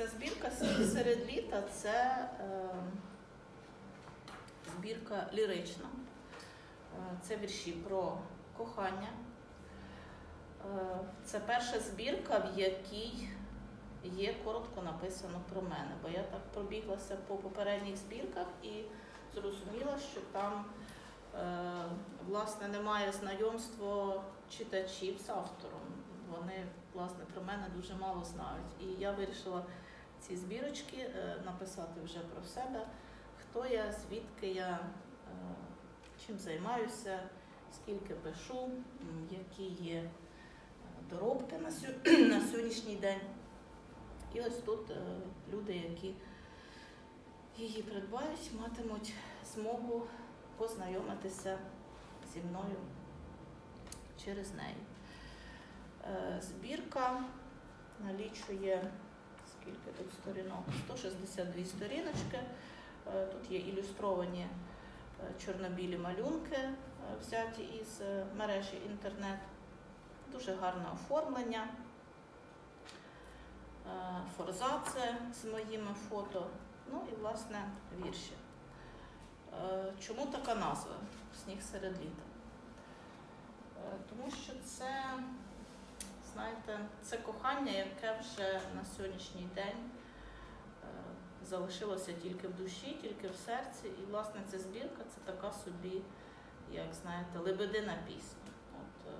Ця збірка серед літа це е, збірка лірична. Е, Це вірші про кохання. Е, Це перша збірка, в якій є коротко написано про мене, бо я так пробіглася по попередніх збірках і зрозуміла, що там власне немає знайомства читачів з автором. Вони власне про мене дуже мало знають. І я вирішила ці збірочки е, написати вже про себе, хто я, звідки я, е, чим займаюся, скільки пишу, які є е, доробки на, сьо- на сьогоднішній день. І ось тут люди, які її придбають, матимуть змогу познайомитися зі мною через неї. Збірка налічує скільки тут сторінок? 162 сторіночки. Е, Тут є ілюстровані е, чорнобілі малюнки, е, взяті із мережі інтернет. Дуже гарне оформлення. Е, з моїми фото. Ну і власне вірші. Чому така назва Сніг серед літа? Тому що це, знаєте, це кохання, яке вже на сьогоднішній день е, залишилося тільки в душі, тільки в серці. І, власне, ця збірка це така собі, як знаєте, лебедина пісня. От, е,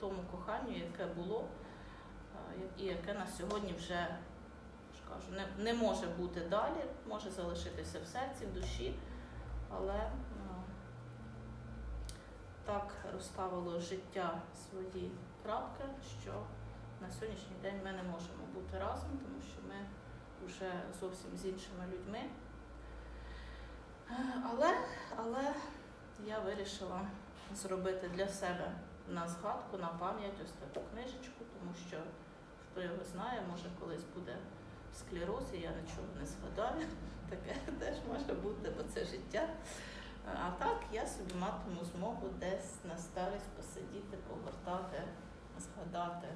тому коханню, яке було, е, і яке на сьогодні вже кажу, не, не може бути далі, може залишитися в серці, в душі, але так розставило життя свої крапки, що на сьогоднішній день ми не можемо бути разом, тому що ми вже зовсім з іншими людьми. Але, але я вирішила зробити для себе на згадку, на пам'ять ось таку книжечку, тому що хто його знає, може колись буде склероз, і я нічого не згадаю. Таке теж може бути, бо це життя. А так я собі матиму змогу десь на старість посидіти, погортати, згадати.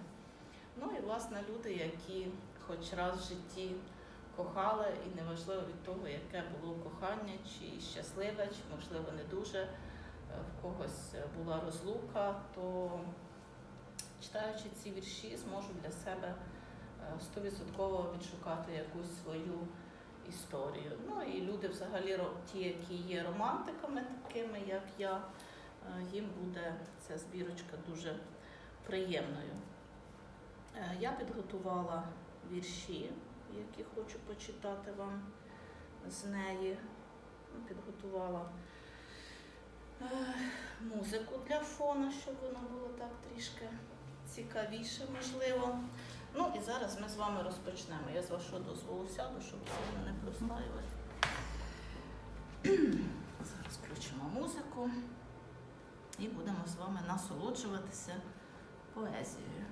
Ну і власне люди, які хоч раз в житті кохали, і неважливо від того, яке було кохання, чи щасливе, чи можливо не дуже, е, в когось була розлука, то читаючи ці вірші, зможу для себе е, стовідсотково відшукати якусь свою історію. Ну і люди, взагалі, ті, які є романтиками, такими як я, е, їм буде ця збірочка дуже приємною. Е, Я підготувала вірші, які хочу почитати вам з неї. Підготувала е, музику для фону, щоб воно було так трішки цікавіше, можливо. Ну і зараз ми з вами розпочнемо. Я з вашого дозволу сяду, щоб сильно не прослаювати. Зараз включимо музику і будемо з вами насолоджуватися поезією.